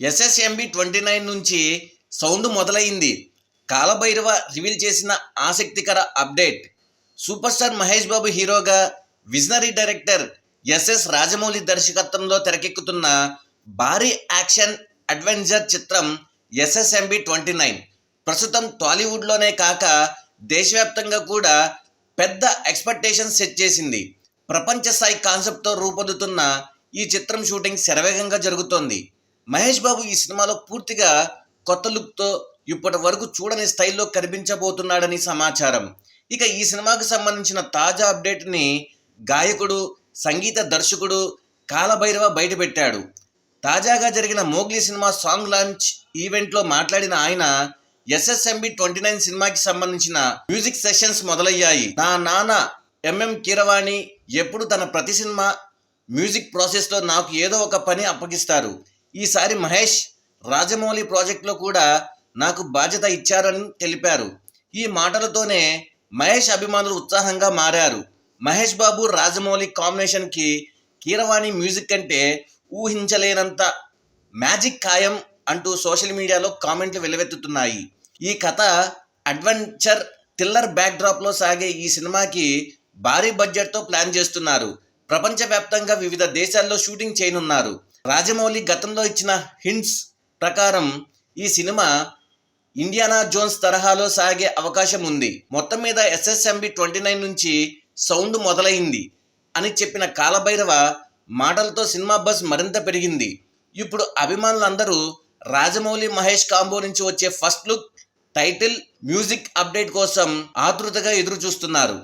SSMB twenty nine నుంచి sound మొదలైంది Kalabhairava reveal చేసిన ఆసక్తికర update. Super star Mahesh Babu హీరోగా విజనరీ డైరెక్టర్ ఎస్ఎస్ రాజమౌళి దర్శకత్వంలో తెరకెక్కుతున్న భారీ యాక్షన్ అడ్వెంచర్ చిత్రం ఎస్ఎస్ఎంబి ట్వంటీ నైన్. ప్రస్తుతం టాలీవుడ్లోనే కాక దేశవ్యాప్తంగా కూడా పెద్ద ఎక్స్పెక్టేషన్ సెట్ చేసింది. ప్రపంచ స్థాయి కాన్సెప్ట్తో రూపొందుతున్న ఈ చిత్రం షూటింగ్ శరవేగంగా జరుగుతోంది. మహేష్ బాబు ఈ సినిమాలో పూర్తిగా కొత్త లుక్తో ఇప్పటి వరకు చూడని స్టైల్లో కనిపించబోతున్నాడని సమాచారం. ఇక ఈ సినిమాకు సంబంధించిన తాజా అప్డేట్ని గాయకుడు సంగీత దర్శకుడు కాలభైరవ బయటపెట్టాడు. తాజాగా జరిగిన మోగ్లీ సినిమా సాంగ్ లాంచ్ ఈవెంట్లో మాట్లాడిన ఆయన ఎస్ఎస్ఎంబి ట్వంటీ నైన్ సినిమాకి సంబంధించిన మ్యూజిక్ సెషన్స్ మొదలయ్యాయి. నా నాన్న ఎంఎం కీరవాణి ఎప్పుడు తన ప్రతి సినిమా మ్యూజిక్ ప్రాసెస్లో నాకు ఏదో ఒక పని అప్పగిస్తారు. ఈసారి మహేష్ రాజమౌళి ప్రాజెక్ట్లో కూడా నాకు బాధ్యత ఇచ్చారని తెలిపారు. ఈ మాటలతోనే మహేష్ అభిమానులు ఉత్సాహంగా మారారు. మహేష్ బాబు రాజమౌళి కాంబినేషన్కి కీరవాణి మ్యూజిక్ అంటే ఊహించలేనంత మ్యాజిక్ ఖాయం అంటూ సోషల్ మీడియాలో కామెంట్లు వెలువెత్తుతున్నాయి. ఈ కథ అడ్వెంచర్ థ్రిల్లర్ బ్యాక్డ్రాప్లో సాగే ఈ సినిమాకి భారీ బడ్జెట్తో ప్లాన్ చేస్తున్నారు. ప్రపంచవ్యాప్తంగా వివిధ దేశాల్లో షూటింగ్ చేయనున్నారు. రాజమౌళి గతంలో ఇచ్చిన హింట్స్ ప్రకారం ఈ సినిమా ఇండియానా జోన్స్ తరహాలో సాగే అవకాశం ఉంది. మొత్తం మీద ఎస్ఎస్ఎంబి ట్వంటీ నైన్ నుంచి సౌండ్ మొదలైంది అని చెప్పిన కాలభైరవ మాటలతో సినిమా బస్ మరింత పెరిగింది. ఇప్పుడు అభిమానులందరూ రాజమౌళి మహేష్ కాంబో నుంచి వచ్చే first look title music update కోసం ఆతృతగా ఎదురు చూస్తున్నారు